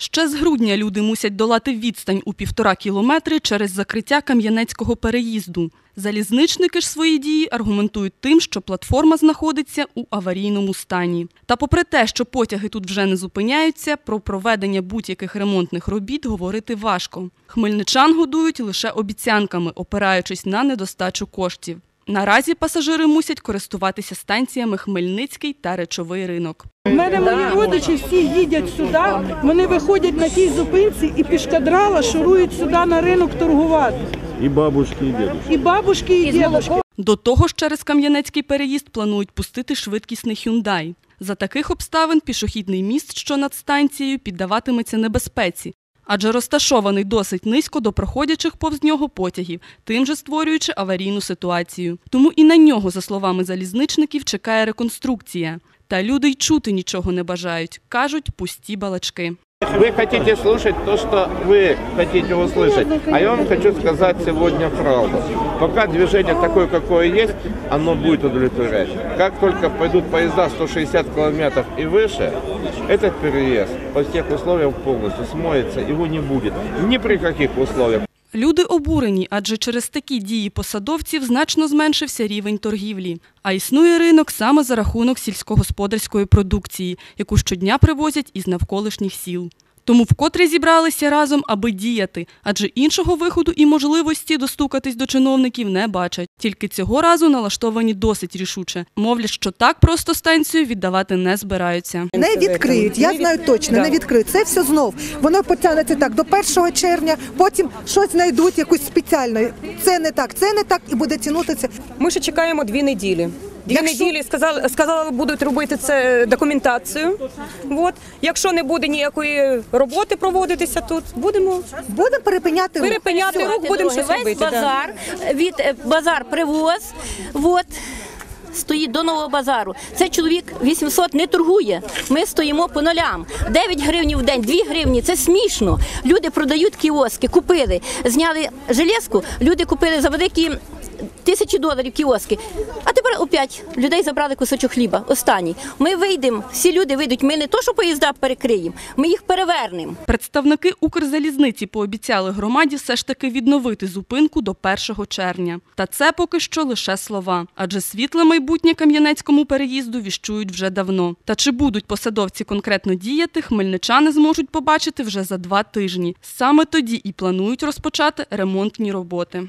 Ще з грудня люди мусять долати відстань у півтора кілометри через закриття Кам'янецького переїзду. Залізничники ж свої дії аргументують тим, що платформа знаходиться у аварійному стані. Та попри те, що потяги тут вже не зупиняються, про проведення будь-яких ремонтних робіт говорити важко. Хмельничан годують лише обіцянками, опираючись на недостачу коштів. Наразі пасажири мусять користуватися станціями Хмельницький та речовий ринок. У мене мої родичі всі їдять сюди, вони виходять на тій зупинці і пішкадрала шурують сюди на ринок торгувати. И бабушки, и дедушки. І бабушки, і дідушки. До того ж, через Кам'янецький переїзд планують пустити швидкісний «Хюндай». За таких обставин пішохідний міст, що над станцією, піддаватиметься небезпеці, адже розташований досить низько до проходячих повз нього потягів, тим же створюючи аварійну ситуацію. Тому і на нього, за словами залізничників, чекає реконструкція. Та люди й чути нічого не бажають, кажуть пусті балачки. Вы хотите слушать то, что вы хотите услышать. А я вам хочу сказать сегодня правду. Пока движение такое, какое есть, оно будет удовлетворять. Как только пойдут поезда 160 километров и выше, этот переезд по всех условиям полностью смоется, его не будет. Ни при каких условиях. Люди обурені, адже через такі дії посадовців значно зменшився рівень торгівлі. А існує ринок саме за рахунок сільськогосподарської продукції, яку щодня привозять із навколишніх сіл. Тому вкотре зібралися разом, аби діяти, адже іншого виходу і можливості достукатись до чиновників не бачать. Тільки цього разу налаштовані досить рішуче. Мовлять, що так просто станцію віддавати не збираються. Не відкриють, я знаю точно, не відкриють. Це все знов. Воно потягнеться так до 1 червня, потім щось знайдуть якусь спеціальну. Це не так, це не так і буде тягнутися. Ми ще чекаємо дві неділі. Дві Якщо- неділі сказали, сказали, будуть робити це документацію. От. Якщо не буде ніякої роботи проводитися тут, будемо Будемо перепиняти рух. перепиняти рух, будемо щось Весь робити. базар, від е, базар привоз, от, стоїть до нового базару. Це чоловік 800 не торгує. Ми стоїмо по нулям. 9 гривень в день, 2 гривні, це смішно. Люди продають кіоски, купили, зняли железку, люди купили за великі тисячі доларів кіоски. А тепер опять людей забрали кусочок хліба. Останній. Ми вийдемо, всі люди вийдуть. Ми не то, що поїзда перекриємо, ми їх перевернемо. Представники Укрзалізниці пообіцяли громаді все ж таки відновити зупинку до 1 червня. Та це поки що лише слова, адже світле майбутнє Кам'янецькому переїзду віщують вже давно. Та чи будуть посадовці конкретно діяти, хмельничани зможуть побачити вже за два тижні. Саме тоді і планують розпочати ремонтні роботи.